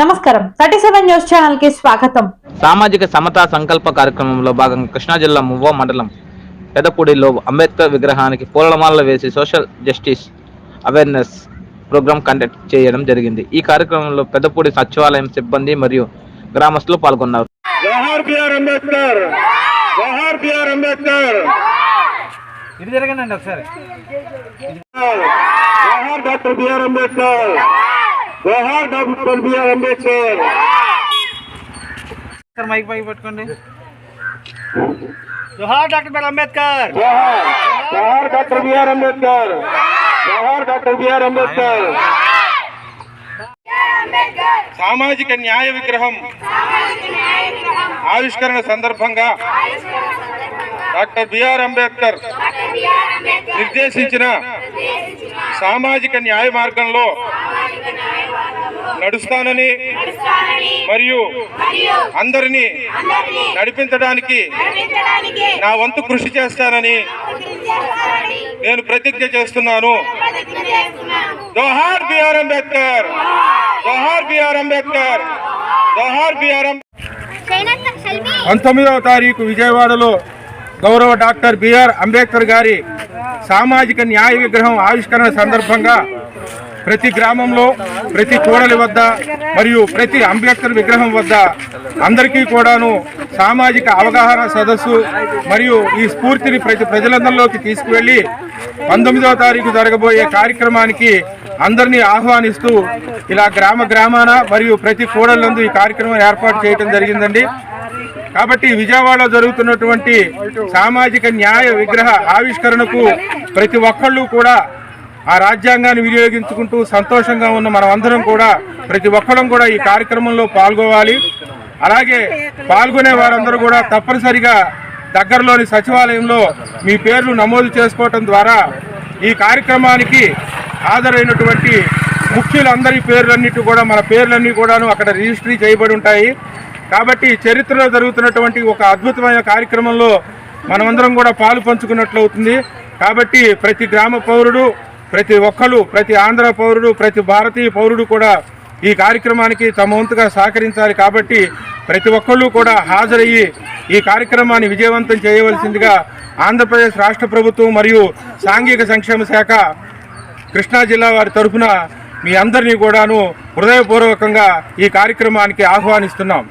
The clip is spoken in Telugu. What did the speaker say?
నమస్కారం. థర్టీ సెవెన్ న్యూస్ ఛానల్కి స్వాగతం. సామాజిక సమతా సంకల్ప కార్యక్రమంలో భాగంగా కృష్ణా జిల్లా మువ్వ మండలం పెదపూడిలో అంబేద్కర్ విగ్రహానికి పూలమాలలు వేసి social justice awareness program conduct చేయడం జరిగింది. ఈ కార్యక్రమంలో పెదపూడి సచివాలయం సిబ్బంది మరియు గ్రామస్తులు పాల్గొన్నారు. ఇది జరగండి ఒకసారి. Doctor B R Ambedkar! జోహార్ డాక్టర్ బిఆర్ అంబేద్కర్. ఒకసారి మైక్ పైకి పట్టుకోండి. జోహార్ డాక్టర్ బిఆర్ అంబేద్కర్. జోహార్ డాక్టర్ బిఆర్ అంబేద్కర్. జోహార్ డాక్టర్ బిఆర్ అంబేద్కర్. సామాజిక న్యాయ విగ్రహం. ఆవిష్కరణ సందర్భంగా డాక్టర్ బిఆర్ అంబేద్కర్ నిర్దేశించిన సామాజిక న్యాయ మార్గంలో నడుస్తానని మరియు అందరినీ నడిపించడానికి నా వంతు కృషి చేస్తానని నేను ప్రతిజ్ఞ చేస్తున్నాను. జోహార్ బిఆర్ అంబేద్కర్ జోహార్ బిఆర్ అంబేద్కర్ జోహార్ బిఆర్ పంతొమ్మిదవ తారీఖు విజయవాడలో గౌరవ డాక్టర్ బిఆర్ అంబేద్కర్ గారి సామాజిక న్యాయ విగ్రహం ఆవిష్కరణ సందర్భంగా ప్రతి గ్రామంలో ప్రతి కూడలి వద్ద మరియు ప్రతి అంబేద్కర్ విగ్రహం వద్ద అందరికీ కూడాను సామాజిక అవగాహన సదస్సు మరియు ఈ స్ఫూర్తిని ప్రతి ప్రజలందరిలోకి తీసుకువెళ్ళి పంతొమ్మిదవ తారీఖు జరగబోయే కార్యక్రమానికి అందరినీ ఆహ్వానిస్తూ ఇలా గ్రామ గ్రామాన మరియు ప్రతి కూడలందు ఈ కార్యక్రమం ఏర్పాటు చేయడం జరిగిందండి. కాబట్టి విజయవాడలో జరుగుతున్నటువంటి సామాజిక న్యాయ విగ్రహ ఆవిష్కరణకు ప్రతి ఒక్కళ్ళు కూడా ఆ రాజ్యాంగాన్ని వినియోగించుకుంటూ సంతోషంగా ఉన్న మనం కూడా ప్రతి ఒక్కరం కూడా ఈ కార్యక్రమంలో పాల్గొవాలి. అలాగే పాల్గొనే వారందరూ కూడా తప్పనిసరిగా దగ్గరలోని సచివాలయంలో మీ పేర్లు నమోదు చేసుకోవటం ద్వారా ఈ కార్యక్రమానికి హాజరైనటువంటి ముఖ్యులందరి పేర్లన్నిటి కూడా మన పేర్లన్నీ కూడాను అక్కడ రిజిస్ట్రీ చేయబడి ఉంటాయి. కాబట్టి చరిత్రలో జరుగుతున్నటువంటి ఒక అద్భుతమైన కార్యక్రమంలో మనమందరం కూడా పాలు పంచుకున్నట్లు అవుతుంది కాబట్టి ప్రతి గ్రామ పౌరుడు ప్రతి ఒక్కరు ప్రతి ఆంధ్ర పౌరుడు ప్రతి భారతీయ పౌరుడు కూడా ఈ కార్యక్రమానికి తమ వంతుగా సహకరించాలి కాబట్టి ప్రతి ఒక్కళ్ళు కూడా హాజరయ్యి ఈ కార్యక్రమాన్ని విజయవంతం చేయవలసిందిగా ఆంధ్రప్రదేశ్ రాష్ట్ర ప్రభుత్వం మరియు సాంఘిక సంక్షేమ శాఖ కృష్ణా జిల్లా వారి తరఫున మీ అందరినీ కూడాను హృదయపూర్వకంగా ఈ కార్యక్రమానికి ఆహ్వానిస్తున్నాం.